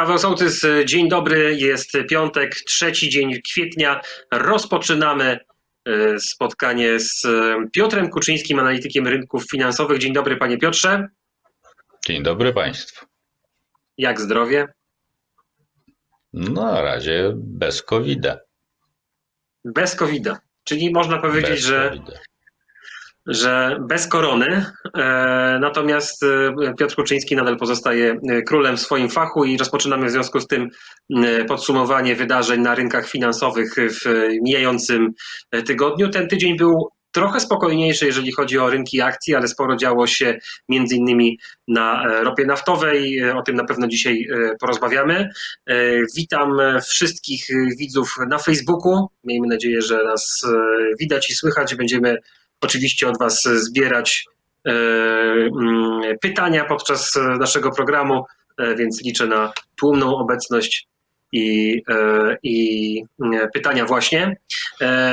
Paweł Sołtys, dzień dobry. Jest piątek, trzeci dzień kwietnia. Rozpoczynamy e, spotkanie z e, Piotrem Kuczyńskim, analitykiem rynków finansowych. Dzień dobry, panie Piotrze. Dzień dobry Państwu. Jak zdrowie? No, na razie bez covid Bez covid Czyli można powiedzieć, że. Że bez korony. E, Natomiast e, Piotr Kuczyński nadal pozostaje e, królem w swoim fachu i rozpoczynamy w związku z tym podsumowanie wydarzeń na rynkach finansowych w mijającym tygodniu. Ten tydzień był trochę spokojniejszy, jeżeli chodzi o rynki akcji, ale sporo działo się między innymi na ropie naftowej. O tym na pewno dzisiaj porozmawiamy. Witam wszystkich widzów na Facebooku. Miejmy nadzieję, że nas widać i słychać. Będziemy oczywiście od Was zbierać e, mm, pytania podczas naszego programu, e, więc liczę na tłumną obecność i, e, i e, pytania właśnie.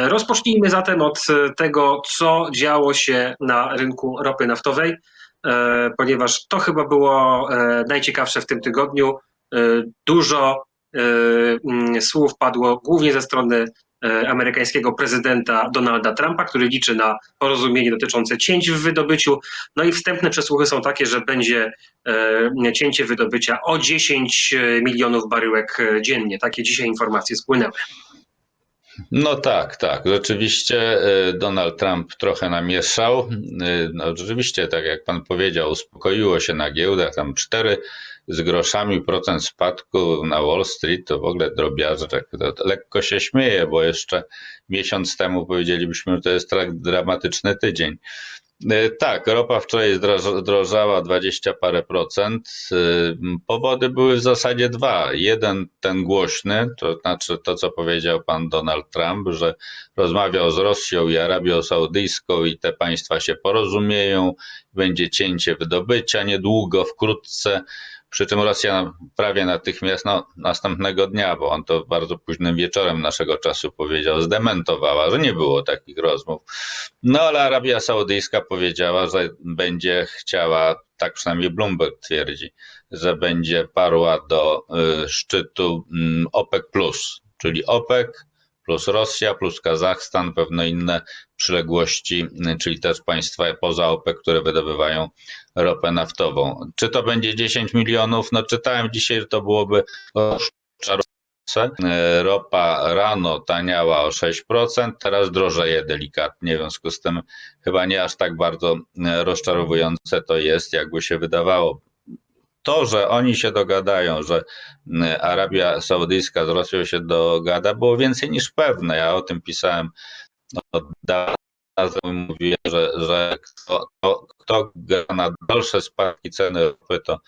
Rozpocznijmy zatem od tego, co działo się na rynku ropy naftowej, ponieważ to chyba było najciekawsze w tym tygodniu. Dużo mm, słów padło głównie ze strony amerykańskiego prezydenta Donalda Trumpa, który liczy na porozumienie dotyczące cięć w wydobyciu. No i wstępne przesłuchy są takie, że będzie e, cięcie wydobycia o 10 milionów baryłek e, dziennie. Takie dzisiaj informacje spłynęły. No tak, tak. Rzeczywiście y, Donald Trump trochę namieszał. Y, No rzeczywiście, tak jak pan powiedział, uspokoiło się na giełdach, tam 4 z groszami procent spadku na Wall Street, to w ogóle drobiażdżek. To lekko się śmieje, bo jeszcze miesiąc temu powiedzielibyśmy, że to jest tak dramatyczny tydzień. Y, Tak, ropa wczoraj zdroż- zdrożała 20 parę procent. Y, Powody były w zasadzie dwa. Jeden ten głośny, to znaczy to, co powiedział pan Donald Trump, że rozmawiał z Rosją i Arabią Saudyjską i te państwa się porozumieją, będzie cięcie wydobycia niedługo, wkrótce. Przy czym Rosja prawie natychmiast, no, następnego dnia, bo on to bardzo późnym wieczorem naszego czasu powiedział, zdementowała, że nie było takich rozmów. No ale Arabia Saudyjska powiedziała, że będzie chciała, tak przynajmniej Bloomberg twierdzi, że będzie parła do y, szczytu mm, OPEC, czyli OPEC plus Rosja, plus Kazachstan, pewne inne przyległości, czyli też państwa poza OPEC, które wydobywają ropę naftową. Czy to będzie 10 milionów? No czytałem dzisiaj, że to byłoby Ropa rano taniała o 6%, teraz drożeje delikatnie, w związku z tym chyba nie aż tak bardzo rozczarowujące to jest, jakby się wydawało. To, że oni się dogadają, że e, Arabia Saudyjska z Rosją się dogada, było więcej niż pewne. Ja o tym pisałem od dawna, mówiłem, że, że kto, kto, kto gra na dalsze spadki ceny ropy, to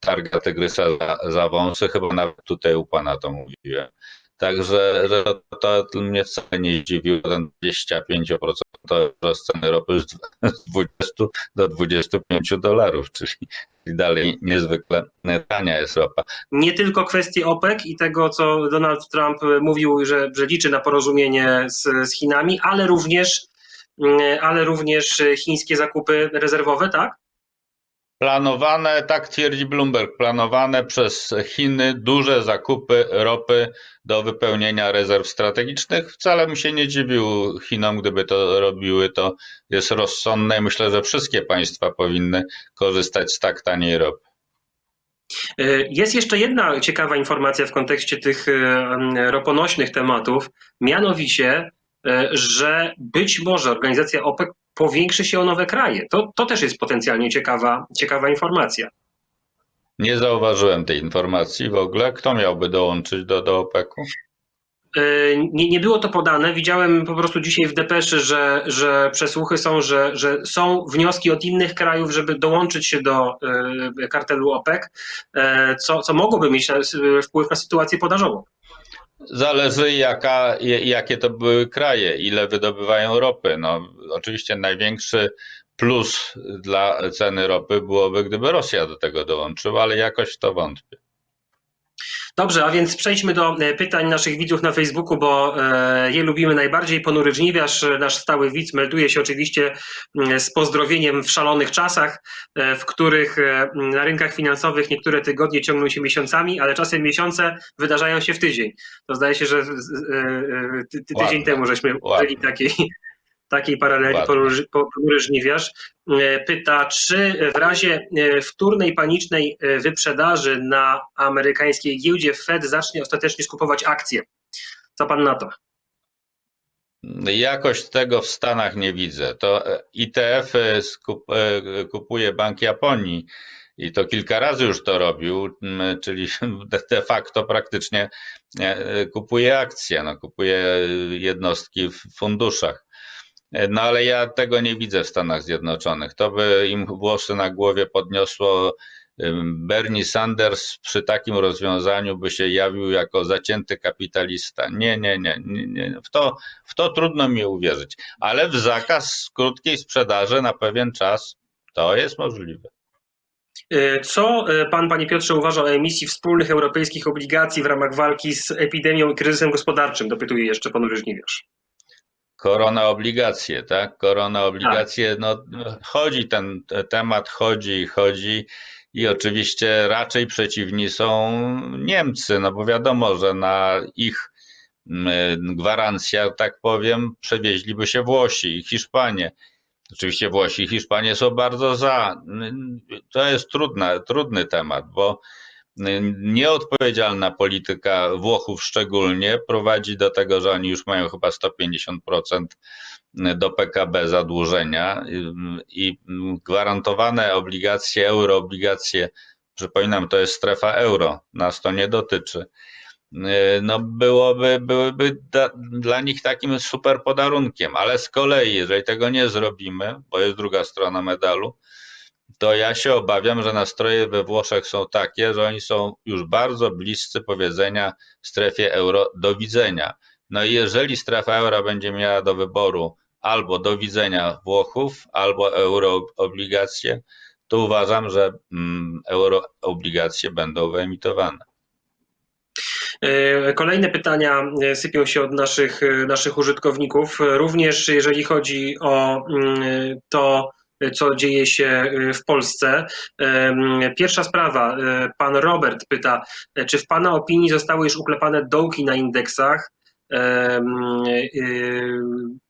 targa tygrysa za, za wąsy, chyba nawet tutaj u pana to mówiłem. Także że to, to mnie wcale nie zdziwiło, ten 25% wzrost ceny ropy z 20 do 25 dolarów, czyli dalej niezwykle tania jest ropa. nie tylko kwestii OPEC i tego, co Donald Trump mówił, że, że liczy na porozumienie z, z Chinami, ale również, mm, ale również chińskie zakupy rezerwowe, tak? Planowane, tak twierdzi Bloomberg, planowane przez Chiny duże zakupy ropy do wypełnienia rezerw strategicznych. Wcale bym się nie dziwił Chinom, gdyby to robiły. To jest rozsądne i myślę, że wszystkie państwa powinny korzystać z tak taniej ropy. Y, Jest jeszcze jedna ciekawa informacja w kontekście tych mm, roponośnych tematów, mianowicie, że być może organizacja OPEC powiększy się o nowe kraje. To, to też jest potencjalnie ciekawa, ciekawa informacja. Nie zauważyłem tej informacji w ogóle. Kto miałby dołączyć do, do OPEC-u? Y, Nie, nie było to podane. Widziałem po prostu dzisiaj w depeszy, że, że przesłuchy są, że, że są wnioski od innych krajów, żeby dołączyć się do y, kartelu OPEC, co, co mogłoby mieć wpływ na sytuację podażową. Zależy jaka, jakie to były kraje, ile wydobywają ropy. No, oczywiście największy plus dla ceny ropy byłoby, gdyby Rosja do tego dołączyła, ale jakoś w to wątpię. Dobrze, a więc przejdźmy do e, pytań naszych widzów na Facebooku, bo e, je lubimy najbardziej. Ponury Żniwiarz, e, nasz stały widz, melduje się oczywiście mm, z pozdrowieniem w szalonych czasach, w których e, m, na rynkach finansowych niektóre tygodnie ciągną się miesiącami, ale czasem miesiące wydarzają się w tydzień. To zdaje się, że tydzień Ładne, temu żeśmy użyli takiej, takiej paraleli. Ponury- Żniwiarz e, pyta, czy w razie e, wtórnej panicznej e, wyprzedaży na amerykańskiej giełdzie Fed zacznie ostatecznie skupować akcje. Co pan na to? Jakoś tego w Stanach nie widzę. To e, ITF -y skup, kupuje Bank Japonii i to kilka razy już to robił, czyli de- facto praktycznie kupuje akcje, no, kupuje jednostki w funduszach. No ale ja tego nie widzę w Stanach Zjednoczonych. To by im włosy na głowie podniosło. Bernie Sanders przy takim rozwiązaniu by się jawił jako zacięty kapitalista. Nie, nie, nie, nie, nie. W, to, w to trudno mi uwierzyć. Ale w zakaz krótkiej sprzedaży na pewien czas to jest możliwe. E, Co e, pan, panie Piotrze, uważa o emisji wspólnych europejskich obligacji w ramach walki z epidemią i kryzysem gospodarczym? Dopytuje jeszcze pan Ryżniwiarz. Korona obligacje, tak? Korona obligacje, no chodzi ten te- temat, chodzi i chodzi i oczywiście raczej przeciwni są Niemcy, no bo wiadomo, że na ich mm, gwarancja, tak powiem, przewieźliby się Włosi i Hiszpanie. Oczywiście Włosi i Hiszpanie są bardzo za. To jest trudna, trudny temat, bo nieodpowiedzialna polityka Włochów szczególnie prowadzi do tego, że oni już mają chyba 150% do PKB zadłużenia i gwarantowane obligacje, euroobligacje, przypominam, to jest strefa euro, nas to nie dotyczy. No byłoby, byłyby da, dla nich takim super podarunkiem, ale z kolei, jeżeli tego nie zrobimy, bo jest druga strona medalu, to ja się obawiam, że nastroje we Włoszech są takie, że oni są już bardzo bliscy powiedzenia strefie euro do widzenia. No i jeżeli strefa euro będzie miała do wyboru albo do widzenia Włochów, albo euroobligacje, to uważam, że mm, euroobligacje będą wyemitowane. E, Kolejne pytania e, sypią się od naszych, e, naszych użytkowników. Również jeżeli chodzi o mm, to, co dzieje się e, w Polsce. Pierwsza sprawa, e, pan Robert pyta, e, czy w pana opinii zostały już uklepane dołki na indeksach?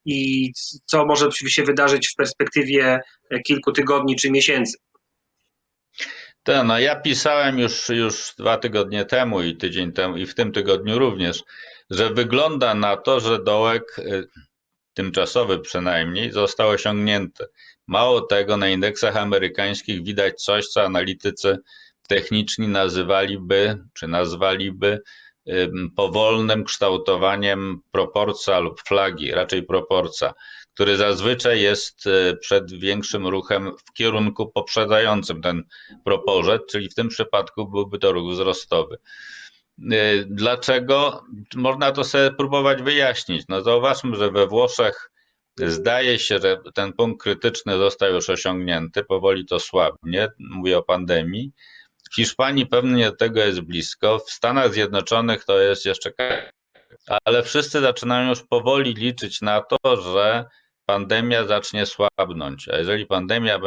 I co może się wydarzyć w perspektywie kilku tygodni czy miesięcy? To, no ja pisałem już, już dwa tygodnie temu i tydzień temu i w tym tygodniu również, że wygląda na to, że dołek y, tymczasowy przynajmniej został osiągnięty. Mało tego, na indeksach amerykańskich widać coś, co analitycy techniczni nazywaliby, czy nazwaliby ym, powolnym kształtowaniem proporca lub flagi, raczej proporca, który zazwyczaj jest y, przed większym ruchem w kierunku poprzedzającym ten proporzet, czyli w tym przypadku byłby to ruch wzrostowy. Y, Dlaczego? Można to sobie próbować wyjaśnić. No zauważmy, że we Włoszech zdaje się, że ten punkt krytyczny został już osiągnięty, powoli to słabnie, mówię o pandemii. W Hiszpanii pewnie tego jest blisko, w Stanach Zjednoczonych to jest jeszcze ale wszyscy zaczynają już powoli liczyć na to, że pandemia zacznie słabnąć. A jeżeli pandemia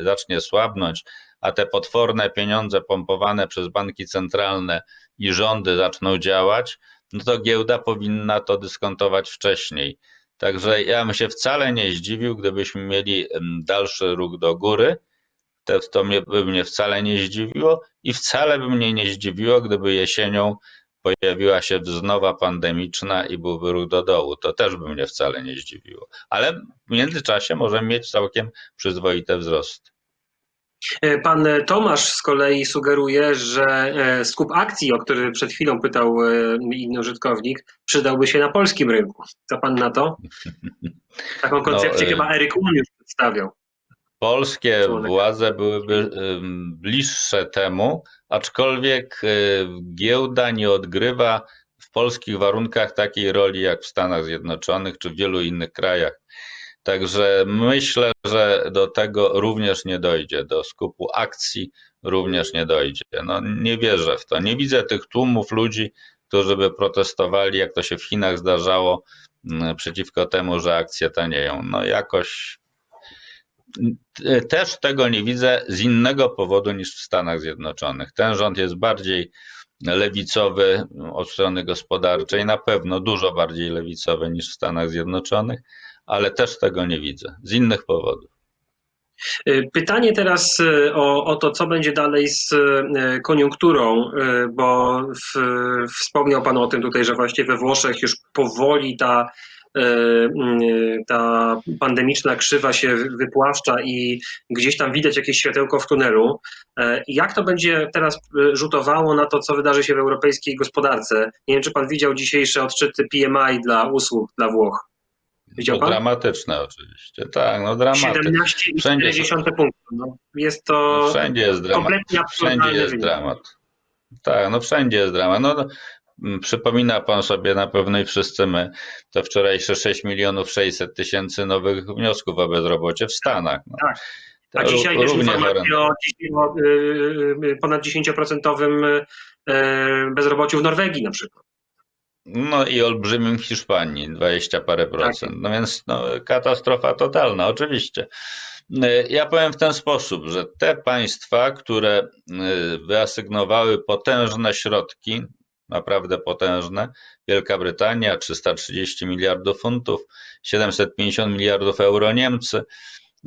zacznie słabnąć, a te potworne pieniądze pompowane przez banki centralne i rządy zaczną działać, no to giełda powinna to dyskontować wcześniej. Także ja bym się wcale nie zdziwił, gdybyśmy mieli dalszy ruch do góry. To, to mnie, by mnie wcale nie zdziwiło i wcale by mnie nie zdziwiło, gdyby jesienią pojawiła się wznowa pandemiczna i byłby ruch do dołu. To też by mnie wcale nie zdziwiło. Ale w międzyczasie możemy mieć całkiem przyzwoite wzrosty. E, Pan Tomasz z kolei sugeruje, że e, skup akcji, o który przed chwilą pytał e, inny użytkownik, przydałby się na polskim rynku. Co pan na to? Taką koncepcję e, chyba Eryk już przedstawiał. Polskie władze byłyby bliższe temu, aczkolwiek giełda nie odgrywa w polskich warunkach takiej roli jak w Stanach Zjednoczonych czy w wielu innych krajach. Także myślę, że do tego również nie dojdzie, do skupu akcji również nie dojdzie. No, nie wierzę w to. Nie widzę tych tłumów ludzi, którzy by protestowali, jak to się w Chinach zdarzało, m, przeciwko temu, że akcje tanieją. No jakoś t- też tego nie widzę z innego powodu niż w Stanach Zjednoczonych. Ten rząd jest bardziej lewicowy od strony gospodarczej, na pewno dużo bardziej lewicowy niż w Stanach Zjednoczonych, ale też tego nie widzę z innych powodów. Y, Pytanie teraz y, o, o to, co będzie dalej z y, koniunkturą, bo w, wspomniał Pan o tym tutaj, że właśnie we Włoszech już powoli ta, ta pandemiczna krzywa się wypłaszcza i gdzieś tam widać jakieś światełko w tunelu. Jak to będzie teraz rzutowało na to, co wydarzy się w europejskiej gospodarce? Nie wiem, czy Pan widział dzisiejsze odczyty PMI dla usług dla Włoch. Widział No, Pan? dramatyczne oczywiście, tak, no dramaty. 17,4 punktu. No, jest to No, wszędzie jest dramat. Wszędzie jest wynik. dramat. Tak, no wszędzie jest dramat. No, no, m, przypomina pan sobie na pewno i wszyscy my, to wczorajsze 6 milionów 600 tysięcy nowych wniosków o bezrobocie w Stanach. No. Tak. To A dzisiaj równie informacje o, o y, y, ponad 10% y, bezrobociu w Norwegii na przykład. No i olbrzymim w Hiszpanii, 20 parę procent. No więc no, katastrofa totalna, oczywiście. Y, Ja powiem w ten sposób, że te państwa, które y, wyasygnowały potężne środki, naprawdę potężne, Wielka Brytania 330 miliardów funtów, 750 miliardów euro Niemcy,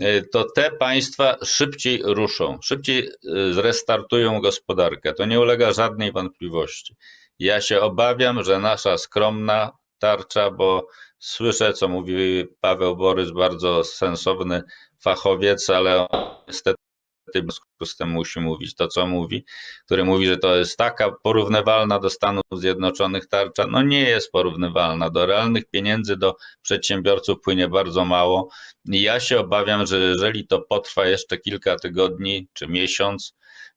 y, to te państwa szybciej ruszą, szybciej zrestartują gospodarkę. To nie ulega żadnej wątpliwości. Ja się obawiam, że nasza skromna tarcza, bo słyszę, co mówi Paweł Borys, bardzo sensowny fachowiec, ale niestety w związku z tym musi mówić to, co mówi, który mówi, że to jest taka porównywalna do Stanów Zjednoczonych tarcza. No nie jest porównywalna. Do realnych pieniędzy do przedsiębiorców płynie bardzo mało. I ja się obawiam, że jeżeli to potrwa jeszcze kilka tygodni czy miesiąc,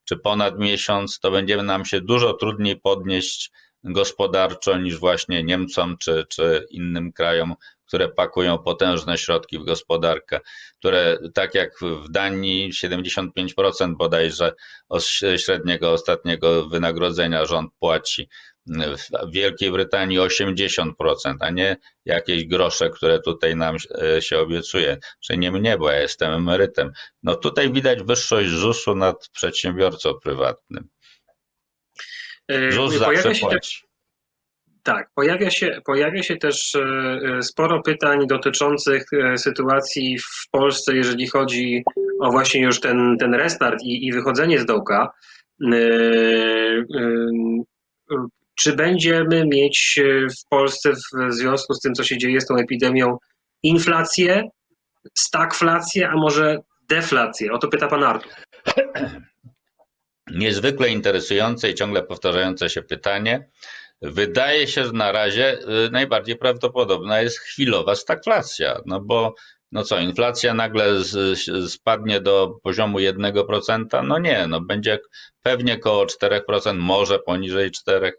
czy ponad miesiąc, to będziemy nam się dużo trudniej podnieść gospodarczo niż właśnie Niemcom czy, czy innym krajom, które pakują potężne środki w gospodarkę, które tak jak w Danii 75% bodajże od średniego ostatniego wynagrodzenia rząd płaci, w Wielkiej Brytanii 80%, a nie jakieś grosze, które tutaj nam e, się obiecuje, że nie mnie, bo ja jestem emerytem. No tutaj widać wyższość ZUS-u nad przedsiębiorcą prywatnym. Y, ZUS pojawia zawsze płaci. tak, pojawia się, pojawia się też y, sporo pytań dotyczących sytuacji w Polsce, jeżeli chodzi o właśnie już ten, ten restart i, i wychodzenie z dołka. Czy będziemy mieć y, w Polsce w związku z tym, co się dzieje z tą epidemią, inflację, stagflację, a może deflację? O to pyta pan Artur. Niezwykle interesujące i ciągle powtarzające się pytanie. Wydaje się, że na razie y, najbardziej prawdopodobna jest chwilowa stagflacja, no bo no co, inflacja nagle z, spadnie do poziomu 1%? No nie, no będzie pewnie koło 4%, może poniżej 4%,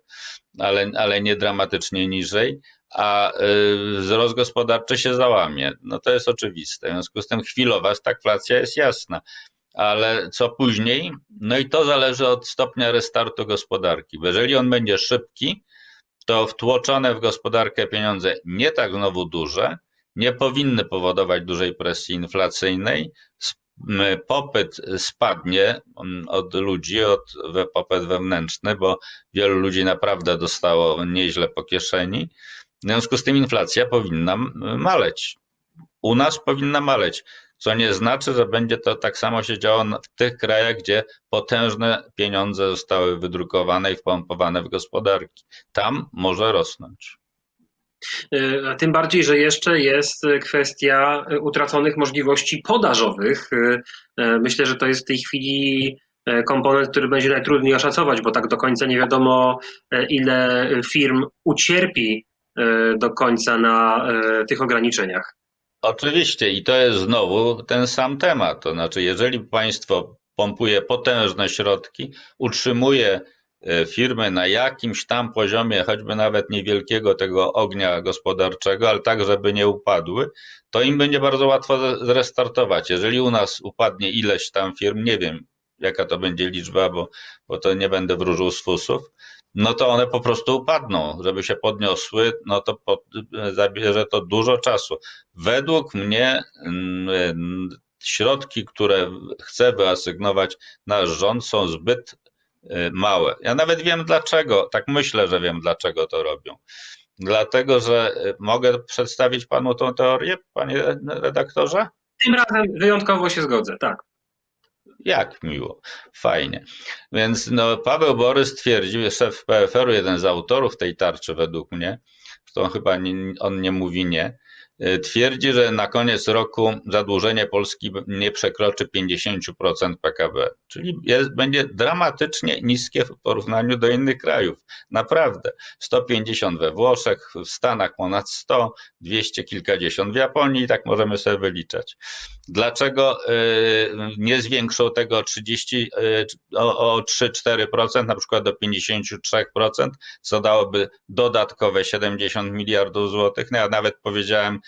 ale, ale nie dramatycznie niżej, a y, wzrost gospodarczy się załamie. No to jest oczywiste. W związku z tym chwilowa stagflacja jest jasna. Ale co później? No i to zależy od stopnia restartu gospodarki. Bo jeżeli on będzie szybki, to wtłoczone w gospodarkę pieniądze nie tak znowu duże, nie powinny powodować dużej presji inflacyjnej. Popyt spadnie od ludzi, od popyt wewnętrzny, bo wielu ludzi naprawdę dostało nieźle po kieszeni. W związku z tym inflacja powinna maleć. U nas powinna maleć, co nie znaczy, że będzie to tak samo się działo w tych krajach, gdzie potężne pieniądze zostały wydrukowane i wpompowane w gospodarki. Tam może rosnąć. A tym bardziej, że jeszcze jest kwestia utraconych możliwości podażowych. Myślę, że to jest w tej chwili komponent, który będzie najtrudniej oszacować, bo tak do końca nie wiadomo, ile firm ucierpi do końca na tych ograniczeniach. Oczywiście i to jest znowu ten sam temat. To znaczy, jeżeli państwo pompuje potężne środki, utrzymuje e, firmy na jakimś tam poziomie, choćby nawet niewielkiego tego ognia gospodarczego, ale tak, żeby nie upadły, to im będzie bardzo łatwo zrestartować. Jeżeli u nas upadnie ileś tam firm, nie wiem jaka to będzie liczba, bo, bo to nie będę wróżył z fusów, no to one po prostu upadną. Żeby się podniosły, no to pod, zabierze to dużo czasu. Według mnie mm, mm, środki, które chce wyasygnować nasz rząd, są zbyt małe. Ja nawet wiem dlaczego, tak myślę, że wiem dlaczego to robią. Dlatego, że y, mogę przedstawić panu tą teorię, panie redaktorze? Tym razem wyjątkowo się zgodzę, tak. Jak miło, fajnie. Więc no, Paweł Borys twierdził, szef PFR-u, jeden z autorów tej tarczy według mnie, zresztą chyba nie, on nie mówi nie, y, twierdzi, że na koniec roku zadłużenie Polski nie przekroczy 50% PKB, czyli jest, będzie dramatycznie niskie w porównaniu do innych krajów. Naprawdę. 150 we Włoszech, w Stanach ponad 100, 200 kilkadziesiąt w Japonii tak możemy sobie wyliczać. Dlaczego y, nie zwiększą tego 30, y, o, o 3-4%, na przykład do 53%, co dałoby dodatkowe 70 miliardów złotych? No ja nawet powiedziałem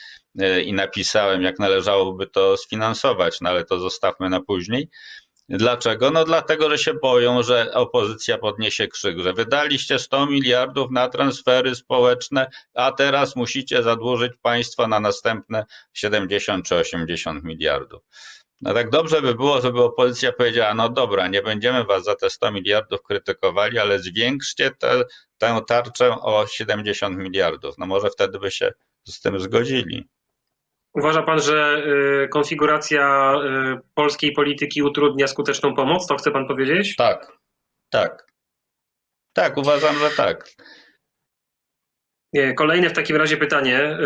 i napisałem, jak należałoby to sfinansować, no ale to zostawmy na później. Dlaczego? No dlatego, że się boją, że opozycja podniesie krzyk, że wydaliście 100 miliardów na transfery społeczne, a teraz musicie zadłużyć państwo na następne 70 czy 80 miliardów. No tak dobrze by było, żeby opozycja powiedziała, no dobra, nie będziemy was za te 100 miliardów krytykowali, ale zwiększcie te, tę tarczę o 70 miliardów. No może wtedy by się z tym zgodzili. Uważa pan, że y, konfiguracja y, polskiej polityki utrudnia skuteczną pomoc? To chce pan powiedzieć? Tak, tak. Tak, uważam, że tak. Kolejne w takim razie pytanie,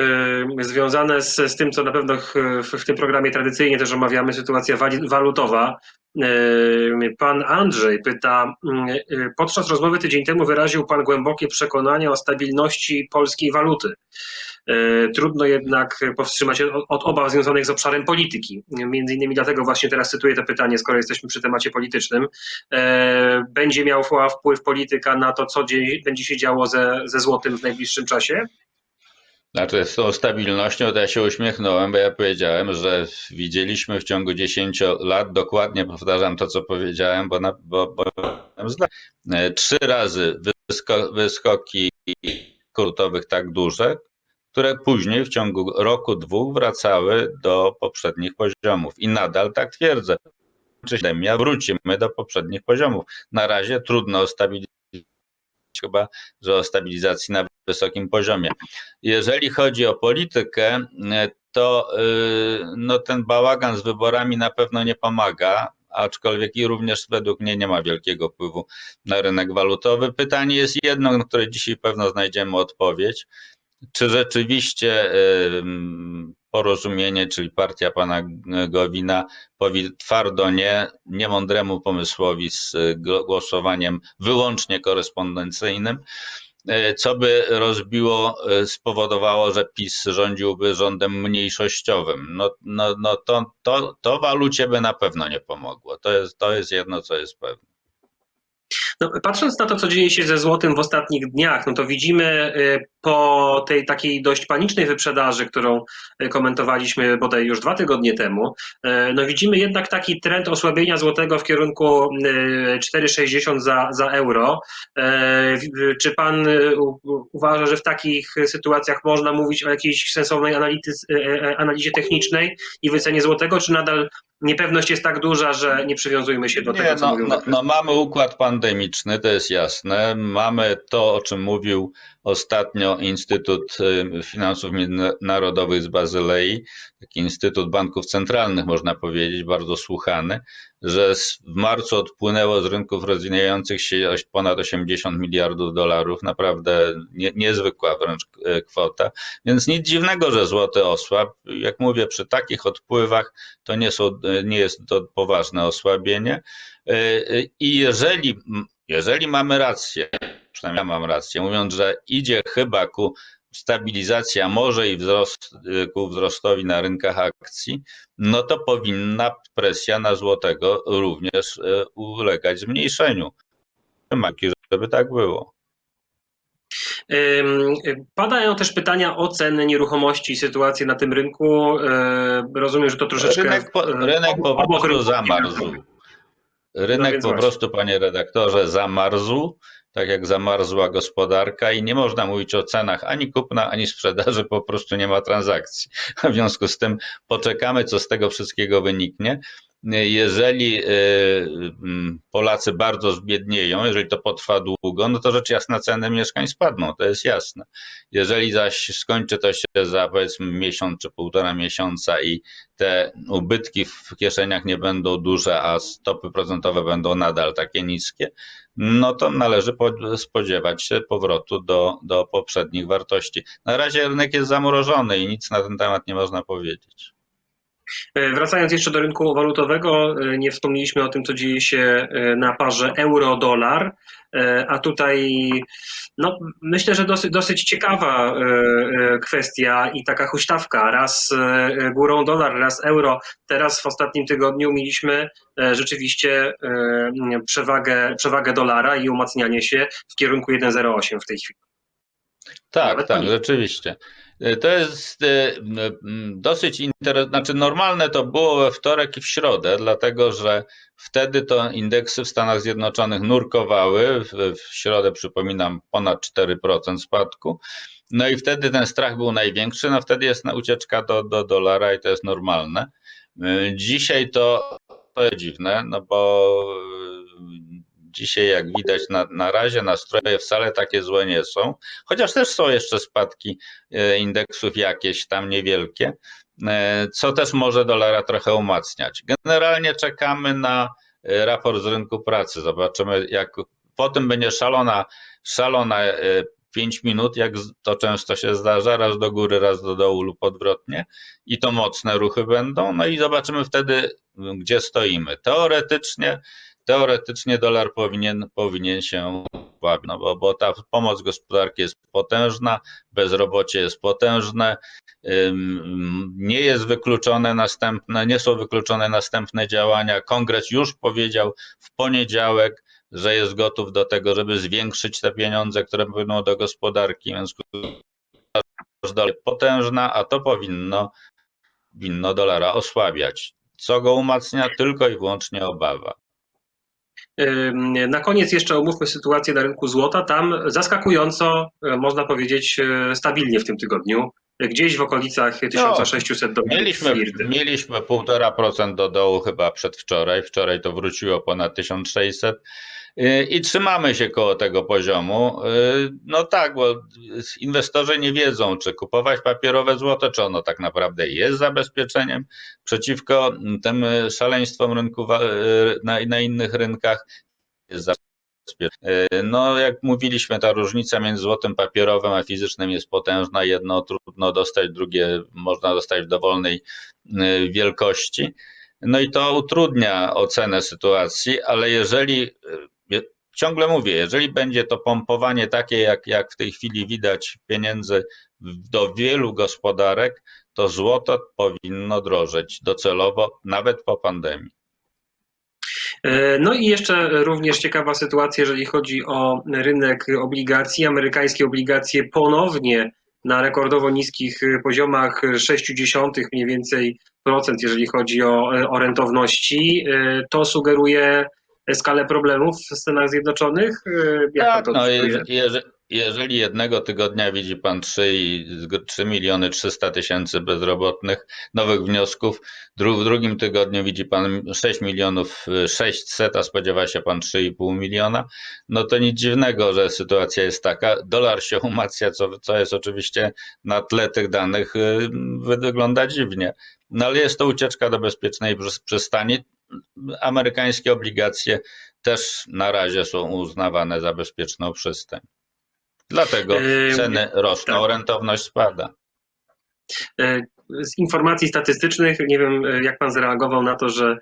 y, związane z, z tym, co na pewno w, w tym programie tradycyjnie też omawiamy, sytuacja walutowa. Y, Pan Andrzej pyta, y, y, podczas rozmowy tydzień temu wyraził Pan głębokie przekonanie o stabilności polskiej waluty. Trudno jednak powstrzymać się od, obaw związanych z obszarem polityki. Między innymi dlatego właśnie teraz cytuję to pytanie, skoro jesteśmy przy temacie politycznym. Będzie miała wpływ polityka na to, co dzie- będzie się działo ze, ze złotym w najbliższym czasie? Znaczy, z tą stabilnością to ja się uśmiechnąłem, bo ja powiedziałem, że widzieliśmy w ciągu 10 lat, dokładnie powtarzam to, co powiedziałem, bo, na, bo, bo e, trzy razy wysko, wyskoki kurtowych tak duże, które później w ciągu roku, dwóch wracały do poprzednich poziomów. I nadal tak twierdzę. Czy wrócimy do poprzednich poziomów. Na razie trudno o stabilizację, chyba, że o stabilizacji na wysokim poziomie. Jeżeli chodzi o politykę, e, to y, no, ten bałagan z wyborami na pewno nie pomaga, aczkolwiek i również według mnie nie ma wielkiego wpływu na rynek walutowy. Pytanie jest jedno, na które dzisiaj pewno znajdziemy odpowiedź. Czy rzeczywiście mm, porozumienie, czyli partia pana Gowina powie twardo nie niemądremu pomysłowi z gło- głosowaniem wyłącznie korespondencyjnym, e, co by rozbiło, e, spowodowało, że PiS rządziłby rządem mniejszościowym. No, no, no to, to, to walucie by na pewno nie pomogło. To jest, to jest jedno, co jest pewne. No, patrząc na to, co dzieje się ze złotym w ostatnich dniach, no to widzimy y, po tej takiej dość panicznej wyprzedaży, którą y, komentowaliśmy bodaj już dwa tygodnie temu, y, no widzimy jednak taki trend osłabienia złotego w kierunku y, 4,60 za, za euro. Czy pan uważa, że w takich sytuacjach można mówić o jakiejś sensownej analityz, y, y, analizie technicznej i wycenie złotego, czy nadal niepewność jest tak duża, że nie przywiązujmy się do Nie, tego, co no, mówią no, no mamy układ pandemiczny, to jest jasne. Mamy to, o czym mówił ostatnio Instytut y, Finansów Międzynarodowych z Bazylei, taki Instytut Banków Centralnych, można powiedzieć, bardzo słuchany, że w marcu odpłynęło z rynków rozwijających się ponad 80 miliardów dolarów, naprawdę nie, niezwykła wręcz e, kwota, więc nic dziwnego, że złoty osłabł. Jak mówię, przy takich odpływach to nie, są, e, nie jest to poważne osłabienie. E, I jeżeli, jeżeli mamy rację, przynajmniej ja mam rację, mówiąc, że idzie chyba ku stabilizacji, a może i wzrost, e, ku wzrostowi na rynkach akcji, no to powinna presja na złotego również e, ulegać zmniejszeniu. Maki, żeby tak było. Padają też pytania o ceny nieruchomości, sytuację na tym rynku. Rozumiem, że to troszeczkę. Rynek po, rynek po prostu rynku. zamarzł. Rynek więc po właśnie. prostu, panie redaktorze, zamarzł, tak jak zamarzła gospodarka i nie można mówić o cenach ani kupna, ani sprzedaży, po prostu nie ma transakcji. W związku z tym poczekamy, co z tego wszystkiego wyniknie. Jeżeli y, mm, Polacy bardzo zbiednieją, jeżeli to potrwa długo, no to rzecz jasna ceny mieszkań spadną, to jest jasne. Jeżeli zaś skończy to się za powiedzmy miesiąc czy półtora miesiąca i te ubytki w kieszeniach nie będą duże, a stopy procentowe będą nadal takie niskie, no to należy po- spodziewać się powrotu do, do poprzednich wartości. Na razie rynek jest zamrożony i nic na ten temat nie można powiedzieć. E, Wracając jeszcze do rynku walutowego, e, nie wspomnieliśmy o tym, co dzieje się e, na parze euro-dolar, a tutaj no, myślę, że dosyć, dosyć ciekawa kwestia i taka huśtawka. Raz górą dolar, raz euro. Teraz w ostatnim tygodniu mieliśmy rzeczywiście przewagę, przewagę dolara i umacnianie się w kierunku 1,08 w tej chwili. Tak, Nawet tak, mniej. rzeczywiście. Y, To jest mm, dosyć interesujące, znaczy normalne to było we wtorek i w środę, dlatego że wtedy to indeksy w Stanach Zjednoczonych nurkowały, w, środę przypominam ponad 4% spadku, no i wtedy ten strach był największy, no wtedy jest ucieczka do, do dolara i to jest normalne. Y, Dzisiaj to, to jest dziwne, no bo dzisiaj jak widać na, na razie nastroje wcale takie złe nie są, chociaż też są jeszcze spadki e, indeksów jakieś tam niewielkie, e, co też może dolara trochę umacniać. Generalnie czekamy na e, raport z rynku pracy. Zobaczymy, jak potem będzie szalona, szalona 5 minut, jak to często się zdarza, raz do góry, raz do dołu lub odwrotnie, i to mocne ruchy będą, no i zobaczymy wtedy, gdzie stoimy. Teoretycznie, teoretycznie dolar powinien, powinien się osłabić, no bo, bo ta pomoc gospodarki jest potężna, bezrobocie jest potężne, nie jest wykluczone następne, nie są wykluczone następne działania. Kongres już powiedział w poniedziałek, że jest gotów do tego, żeby zwiększyć te pieniądze, które płyną do gospodarki, w związku z dolar potężna, a to powinno, powinno dolara osłabiać. Co go umacnia? Tylko i wyłącznie obawa. Na koniec jeszcze omówmy sytuację na rynku złota. Tam zaskakująco, e, można powiedzieć, e, stabilnie w tym tygodniu. Gdzieś w okolicach 1600 dolarów. Mieliśmy, mieliśmy 1,5% do dołu chyba przedwczoraj. Wczoraj to wróciło ponad 1600 yy, i trzymamy się koło tego poziomu. Yy, No tak, bo inwestorzy nie wiedzą, czy kupować papierowe złoto, czy ono tak naprawdę jest zabezpieczeniem przeciwko tym szaleństwom rynku yy, na, na innych rynkach. Jest No, jak mówiliśmy, ta różnica między złotym papierowym a fizycznym jest potężna. Jedno trudno dostać, drugie można dostać w dowolnej wielkości. No i to utrudnia ocenę sytuacji, ale jeżeli, ciągle mówię, jeżeli będzie to pompowanie takie, jak, jak w tej chwili widać pieniędzy do wielu gospodarek, to złoto powinno drożeć docelowo, nawet po pandemii. E, No i jeszcze również ciekawa sytuacja, jeżeli chodzi o rynek obligacji. Amerykańskie obligacje ponownie na rekordowo niskich poziomach 0,6 mniej więcej procent, jeżeli chodzi o, o rentowności. E, To sugeruje skalę problemów w Stanach Zjednoczonych. E, Jak Tak, to no odczytuje? je, jeże- jeżeli jednego tygodnia widzi pan 3, i- 3 miliony 300 tysięcy bezrobotnych, nowych wniosków, w drugim tygodniu widzi pan 6 milionów y, 600, a spodziewa się pan 3,5 miliona, no to nic dziwnego, że sytuacja jest taka. Dolar się umacnia, co, co jest oczywiście na tle tych danych y, wygląda dziwnie. No ale jest to ucieczka do bezpiecznej przys- przystani. Amerykańskie obligacje też na razie są uznawane za bezpieczną przystań. Dlatego Ym, ceny rosną, tak. rentowność spada. E, Z informacji statystycznych, nie wiem e, jak pan zareagował na to, że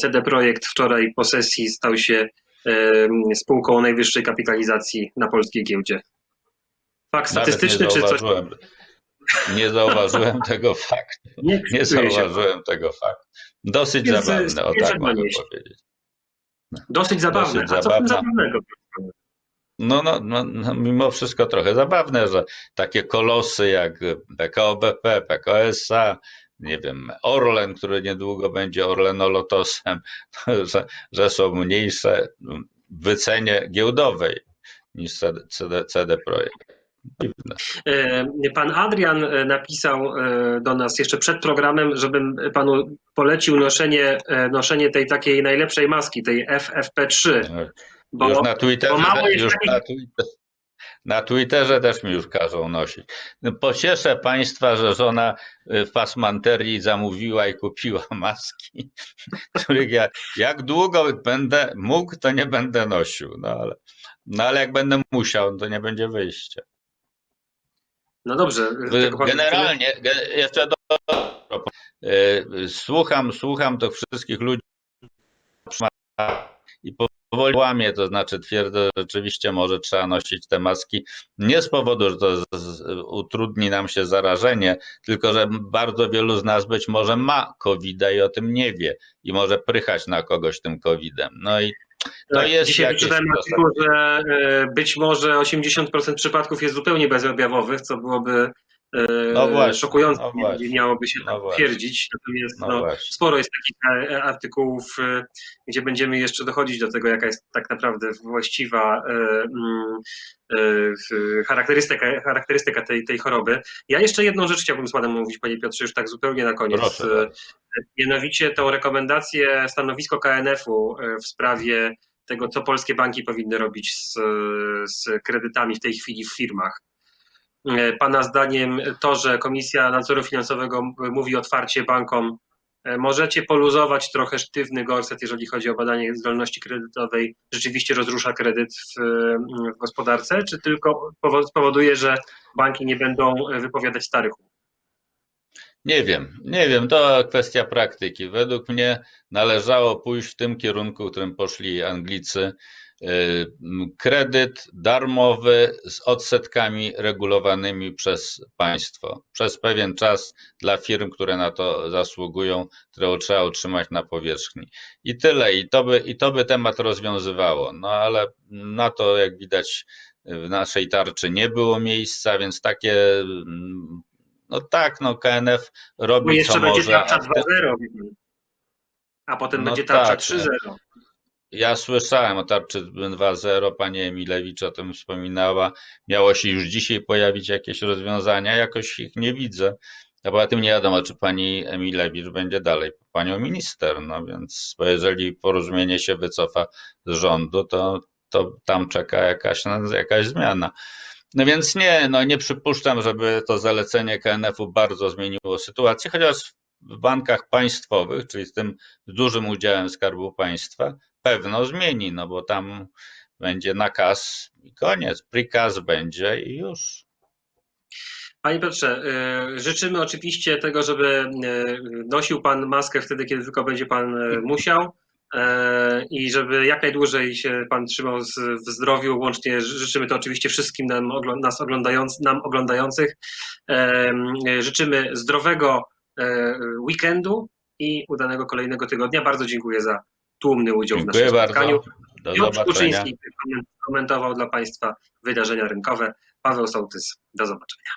CD Projekt wczoraj po sesji stał się spółką o najwyższej kapitalizacji na polskiej giełdzie. Fakt statystyczny czy coś? nie zauważyłem tego faktu. Nie, Nie zauważyłem tego faktu. Dosyć Więc, zabawne, o tak mogę powiedzieć. Dosyć zabawne. Dosyć A co zabawna. zabawnego? No, no, no, no, mimo wszystko trochę zabawne, że takie kolosy jak PKO BP, PKO SA, nie wiem, Orlen, który niedługo będzie Orlenolotosem, że, że są mniejsze w wycenie giełdowej niż CD, CD, CD Projekt. E, Pan Adrian e, napisał e, do nas jeszcze przed programem, żebym panu polecił noszenie, noszenie tej takiej najlepszej maski, tej FFP3. Bo Już na Twitterze, bo mało jest już takich- na, Twitter, na Twitterze też mi już każą nosić. No, Pocieszę Państwa, że żona w pasmanterii zamówiła i kupiła maski, których ja jak długo będę mógł, to nie będę nosił. No ale, no ale jak będę musiał, to nie będzie wyjścia. No dobrze. Generalnie, ge- jeszcze do, y, słucham, słucham tych wszystkich ludzi i powoli łamię, to znaczy twierdzę, że rzeczywiście może trzeba nosić te maski nie z powodu, że to utrudni nam się zarażenie, tylko że bardzo wielu z nas być może ma covid i o tym nie wie i może prychać na kogoś tym COVID-em. No i to Tak, jest Dzisiaj artykuł, że e, być może 80% przypadków jest zupełnie bezobjawowych, co byłoby No właśnie, szokujące, no właśnie, miałoby się no tak właśnie. twierdzić. Natomiast No no, sporo jest takich e, artykułów, e, gdzie będziemy jeszcze dochodzić do tego, jaka jest tak naprawdę właściwa e, mm, e, charakterystyka, charakterystyka tej, tej choroby. Ja jeszcze jedną rzecz chciałbym z Panem mówić, Panie Piotrze, już tak zupełnie na koniec. Proszę E, bardzo. Mianowicie tą rekomendację, stanowisko KNF-u e, w sprawie tego, co polskie banki powinny robić z, z kredytami w tej chwili w firmach. E, Pana zdaniem to, że Komisja Nadzoru Finansowego mówi otwarcie bankom, e, możecie poluzować trochę sztywny gorset, jeżeli chodzi o badanie zdolności kredytowej, rzeczywiście rozrusza kredyt w, w gospodarce, czy tylko powo- spowoduje, że banki nie będą e, wypowiadać starych umów? Nie wiem, nie wiem, to kwestia praktyki. Według mnie należało pójść w tym kierunku, w którym poszli Anglicy. Kredyt darmowy z odsetkami regulowanymi przez państwo przez pewien czas dla firm, które na to zasługują, które trzeba utrzymać na powierzchni. I tyle, i to by, i to by temat rozwiązywało. No ale na to, jak widać, w naszej tarczy nie było miejsca, więc takie mm, no tak, no KNF robi jeszcze co będzie może. tarcza a 2.0, wie pan. a potem No będzie tarcza tak, 3.0. Ja słyszałem o tarczy 2.0, pani Emilewicz o tym wspominała. Miało się już dzisiaj pojawić jakieś rozwiązania, jakoś ich nie widzę. A poza tym nie wiadomo, czy pani Emilewicz będzie dalej panią minister, no więc bo jeżeli porozumienie się wycofa z rządu, to, to tam czeka jakaś, jakaś zmiana. No więc nie, no nie przypuszczam, żeby to zalecenie KNF-u bardzo zmieniło sytuację, chociaż w bankach państwowych, czyli z tym dużym udziałem Skarbu Państwa, pewno zmieni, no bo tam będzie nakaz i koniec, prikaz będzie i już. Panie Piotrze, y, życzymy oczywiście tego, żeby y, nosił Pan maskę wtedy, kiedy tylko będzie Pan y, musiał i żeby jak najdłużej się Pan trzymał w zdrowiu. Łącznie ży- życzymy to oczywiście wszystkim nam, nas oglądając, nam oglądających. Życzymy zdrowego weekendu i udanego kolejnego tygodnia. Bardzo dziękuję za tłumny udział w Dziękuję naszym bardzo. spotkaniu. Do Piotr. Kuczyński komentował dla Państwa wydarzenia rynkowe. Paweł Sołtys, do zobaczenia.